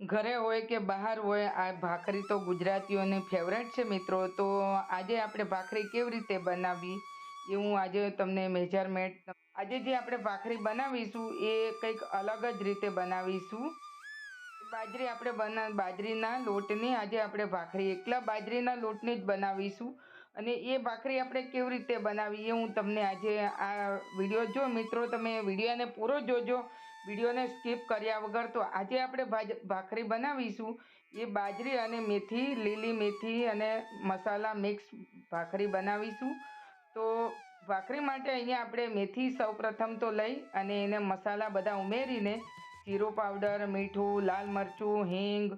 ઘરે હોય કે બહાર હોય, આ ભાખરી તો ગુજરાતીઓને ફેવરેટ છે મિત્રો. તો આજે આપણે ભાખરી કેવી રીતે બનાવવી એ હું આજે તમને મેજરમેન્ટ આજે જે આપણે ભાખરી બનાવીશું એ કંઈક અલગ જ રીતે બનાવીશું. બાજરી આપણે બના બાજરીના લોટની આજે આપણે ભાખરી એકલા બાજરીના લોટની જ બનાવીશું. અને એ ભાખરી આપણે કેવી રીતે બનાવી એ હું તમને આજે આ વીડિયો જો મિત્રો તમે વિડીયોને પૂરો જોજો. વિડીયોને સ્કીપ કર્યા વગર તો આજે આપણે ભાખરી બનાવીશું. એ બાજરી અને મેથી, લીલી મેથી અને મસાલા મિક્સ ભાખરી બનાવીશું. તો ભાખરી માટે અહીંયા આપણે મેથી સૌપ્રથમ તો લઈ અને એને મસાલા બધા ઉમેરીને જીરો પાવડર, મીઠું, લાલ મરચું, હિંગ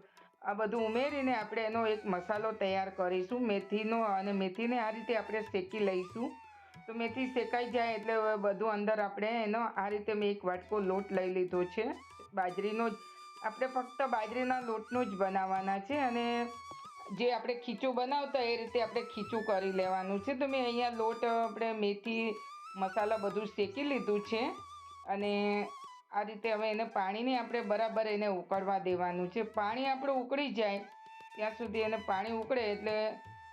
આ બધું ઉમેરીને આપણે એનો એક મસાલો તૈયાર કરીશું. મેથીનો અને મેથીને આ રીતે આપણે શેકી લઈશું. તો મેથી શેકાઈ જાય એટલે હવે બધું અંદર આપણે એનો આ રીતે મેં એક વાટકો લોટ લઈ લીધો છે. બાજરીનો જ, આપણે ફક્ત બાજરીના લોટનું જ બનાવવાના છે અને જે આપણે ખીચું બનાવતા એ રીતે આપણે ખીચું કરી લેવાનું છે. તો મેં અહીંયા લોટ, આપણે મેથી, મસાલા બધું શેકી લીધું છે અને આ રીતે હવે એને પાણીને આપણે બરાબર એને ઉકળવા દેવાનું છે. પાણી આપણું ઉકળી જાય, ત્યાં સુધી એને પાણી ઉકળે એટલે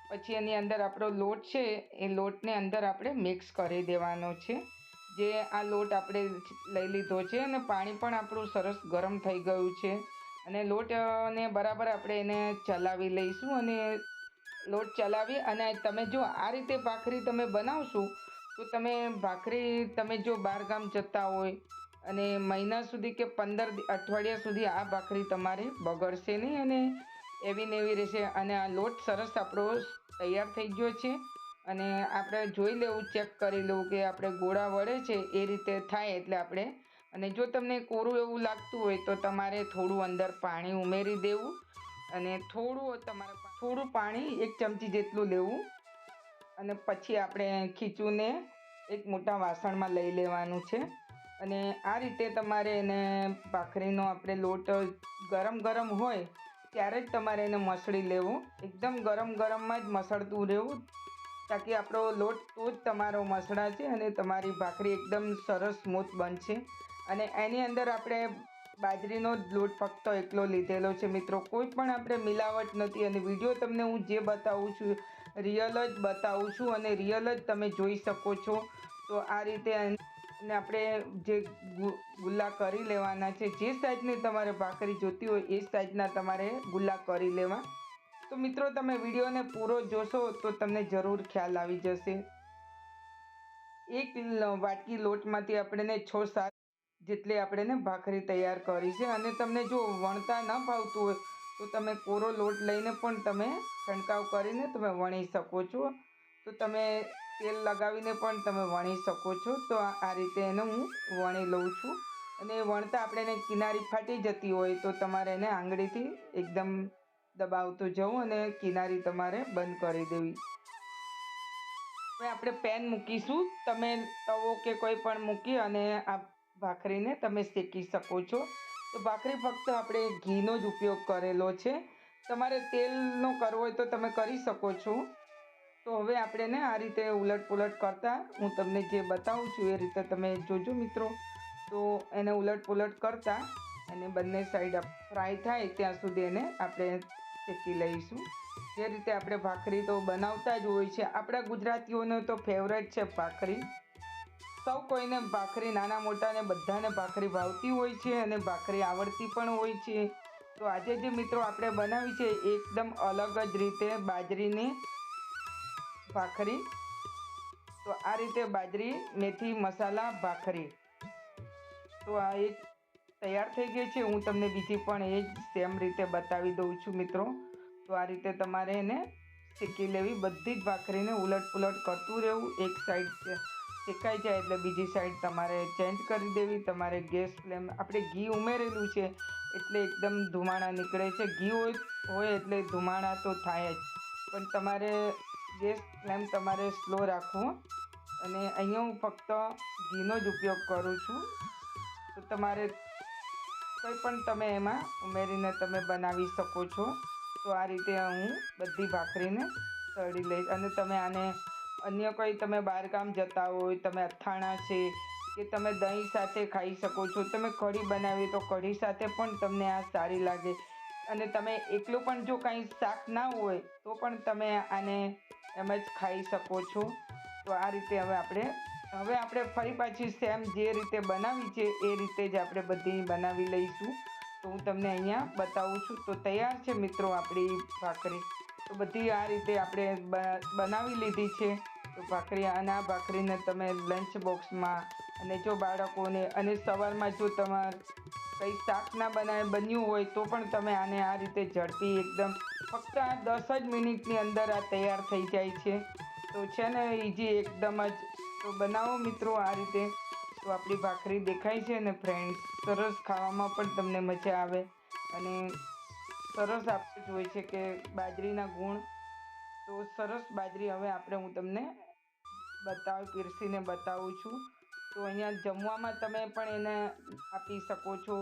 પછી એની અંદર આપણો લોટ છે, એ લોટને અંદર આપણે મિક્સ કરી દેવાનો છે. જે આ લોટ આપણે લઈ લીધો છે અને પાણી પણ આપણું સરસ ગરમ થઈ ગયું છે. અને લોટને બરાબર આપણે એને ચલાવી લઈશું અને લોટ ચલાવી અને તમે જો આ રીતે ભાખરી તમે બનાવશો, તો તમે ભાખરી તમે જો બહારગામ જતા હોય અને મહિના સુધી કે પંદર અઠવાડિયા સુધી આ ભાખરી તમારે બગડશે નહીં અને એવી ને એવી રહેશે. અને આ લોટ સરસ આપણો તૈયાર થઈ ગયો છે. અને આપણે જોઈ લેવું, ચેક કરી લેવું કે આપણે ગોળા વળે છે એ રીતે થાય એટલે આપણે. અને જો તમને કોરું એવું લાગતું હોય તો તમારે થોડું અંદર પાણી ઉમેરી દેવું. અને થોડું તમારે થોડું પાણી એક ચમચી જેટલું લેવું. અને પછી આપણે ખીચુને એક મોટા વાસણમાં લઈ લેવાનું છે. અને આ રીતે તમારે એને ભાખરીનો આપણે લોટ ગરમ ગરમ હોય ત્યારે જ તમારે એને મસળી લેવું. એકદમ ગરમ ગરમમાં જ મસળતું રહેવું. તાકી આપણો લોટ તો જ તમારો મસળાશે અને તમારી ભાખરી એકદમ સરસ સ્મૂથ બનશે. અને એની અંદર આપણે બાજરીનો જ લોટ ફક્ત એકલો લીધેલો છે મિત્રો. કોઈ પણ આપણે મિલાવટ નથી અને વીડિયો તમને હું જે બતાવું છું રિયલ જ બતાવું છું અને રિયલ જ તમે જોઈ શકો છો. તો આ રીતે અને આપણે જે ગુલ્લા કરી લેવાના છે, જે સાઈઝની તમારે ભાખરી જોતી હોય એ સાઈઝના તમારે ગુલ્લા કરી લેવા. તો મિત્રો, તમે વિડીયોને પૂરો જોશો તો તમને જરૂર ખ્યાલ આવી જશે. એક વાટકી લોટમાંથી આપણને છ, સાત જેટલી આપણે ભાખરી તૈયાર કરી છે અને તમને જો વણતા ન ફાવતું હોય તો તમે કોરો લોટ લઈને પણ તમે છંટકાવ કરીને તમે વણી શકો છો. તો તમે તેલ લગાવીને પણ તમે વણી શકો છો. તો આ રીતે એને હું વણી લઉં છું. અને વણતા આપણે એને કિનારી ફાટી જતી હોય તો તમારે એને આંગળીથી એકદમ દબાવતું જવું અને કિનારી તમારે બંધ કરી દેવી. હવે આપણે પેન મૂકીશું. તમે તવો કે કોઈ પણ મૂકી અને આ ભાખરીને તમે શેકી શકો છો. તો ભાખરી ફક્ત આપણે ઘીનો જ ઉપયોગ કરેલો છે. તમારે તેલનો કરવો હોય તો તમે કરી શકો છો. તો હવે આપણે ને આ રીતે ઉલટ પુલટ કરતાં હું તમને જે બતાવું છું એ રીતે તમે જોજો મિત્રો. તો એને ઉલટ પુલટ કરતાં અને બંને સાઈડ ફ્રાય થાય ત્યાં સુધી એને આપણે શેકી લઈશું. જે રીતે આપણે ભાખરી તો બનાવતા જ હોય છે. આપણા ગુજરાતીઓનો તો ફેવરેટ છે ભાખરી. સૌ કોઈને ભાખરી નાના મોટાને બધાને ભાખરી ભાવતી હોય છે અને ભાખરી આવડતી પણ હોય છે. તો આજે જે મિત્રો આપણે બનાવી છે એકદમ અલગ જ રીતે બાજરીની ભાખરી. તો આ રીતે બાજરી, મેથી, મસાલા, ભાખરી. તો આ એક તૈયાર થઈ ગઈ છે. હું તમને બીજી પણ એ જ સેમ રીતે બતાવી દઉં છું મિત્રો. તો આ રીતે તમારે એને શેકી લેવી. બધી જ ભાખરીને ઉલટ પુલટ કરતું રહેવું. એક સાઈડ શેકાઈ જાય એટલે બીજી સાઈડ તમારે ચેન્જ કરી દેવી. તમારે ગેસ ફ્લેમ, આપણે ઘી ઉમેરેલું છે એટલે એકદમ ધુમાડા નીકળે છે. ઘી હોય હોય એટલે ધુમાડા તો થાય જ. પણ તમારે ગેસ ફ્લેમ તમારે સ્લો રાખવો. અને અહીંયા હું ફક્ત ઘીનો જ ઉપયોગ કરું છું. તો તમારે કંઈ પણ તમે એમાં ઉમેરીને તમે બનાવી શકો છો. તો આ રીતે હું બધી ભાખરીને તળી લઈશ. અને તમે આને અન્ય કોઈ તમે બહારગામ જતા હોય, તમે અથાણા છે કે તમે દહીં સાથે ખાઈ શકો છો. તમે કઢી બનાવી તો કઢી સાથે પણ તમને આ સારી લાગે. અને તમે એકલું પણ જો કાંઈ શાક ના હોય, તો પણ તમે આને એમ જ ખાઈ શકો છો. તો આ રીતે હવે આપણે હવે આપણે ફરી પાછી સેમ જે રીતે બનાવી છે, એ રીતે જ આપણે બધી બનાવી લઈશું. તો હું તમને અહીંયા બતાવું છું. તો તૈયાર છે મિત્રો આપણી ભાખરી. તો બધી આ રીતે આપણે બનાવી લીધી છે. તો ભાખરી, અને આ ભાખરીને તમે લંચ બોક્સમાં, અને જો બાળકોને, અને સવારમાં જો તમારે કંઈ શાક ના બનાવે, બન્યું હોય તો પણ તમે આને આ રીતે ઝડપી એકદમ ફક્ત આ દસ જ મિનિટની અંદર આ તૈયાર થઈ જાય છે. તો છે ને ઇઝી એકદમ જ. તો બનાવો મિત્રો આ રીતે. તો આપણી ભાખરી દેખાય છે ને ફ્રેન્ડ્સ, સરસ ખાવામાં પણ તમને મજા આવે. અને સરસ આપણે જોઈએ છે કે બાજરીના ગુણ. તો સરસ બાજરી હવે આપણે હું તમને બતાવ, પીરસીને બતાવું છું. તો અહીંયા જમવામાં તમે પણ એને આપી શકો છો.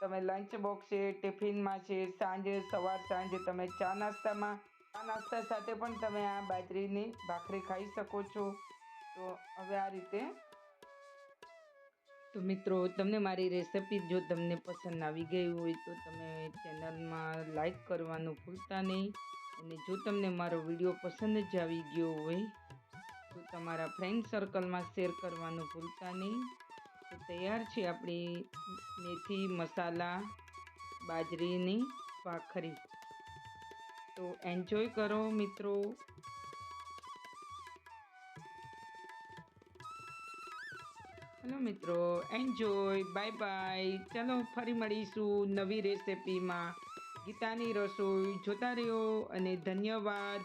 તમે લંચ બોક્સ છે ટિફિનમાં છે, સાંજે, સવાર સાંજે તમે ચા નાસ્તામાં, ચા નાસ્તા સાથે પણ તમે આ બાજરીની ભાખરી ખાઈ શકો છો. તો હવે આ રીતે તો મિત્રો, તમને મારી રેસિપી જો તમને પસંદ આવી ગઈ હોય તો તમે ચેનલમાં લાઈક કરવાનું ભૂલતા નહીં. અને જો તમને મારો વીડિયો પસંદ જ આવી ગયો હોય તો તમારા ફ્રેન્ડ સર્કલમાં શેર કરવાનું ભૂલતા નહીં. તો તૈયાર છે આપણી મેથી, મસાલા, બાજરીની ભાખરી. તો એન્જોય કરો મિત્રો. હલો મિત્રો એન્જોય બાય બાય ચાલો ફરી મળીશું નવી રેસિપીમાં ગીતાની રસોઈ જોતા રહ્યો અને ધન્યવાદ.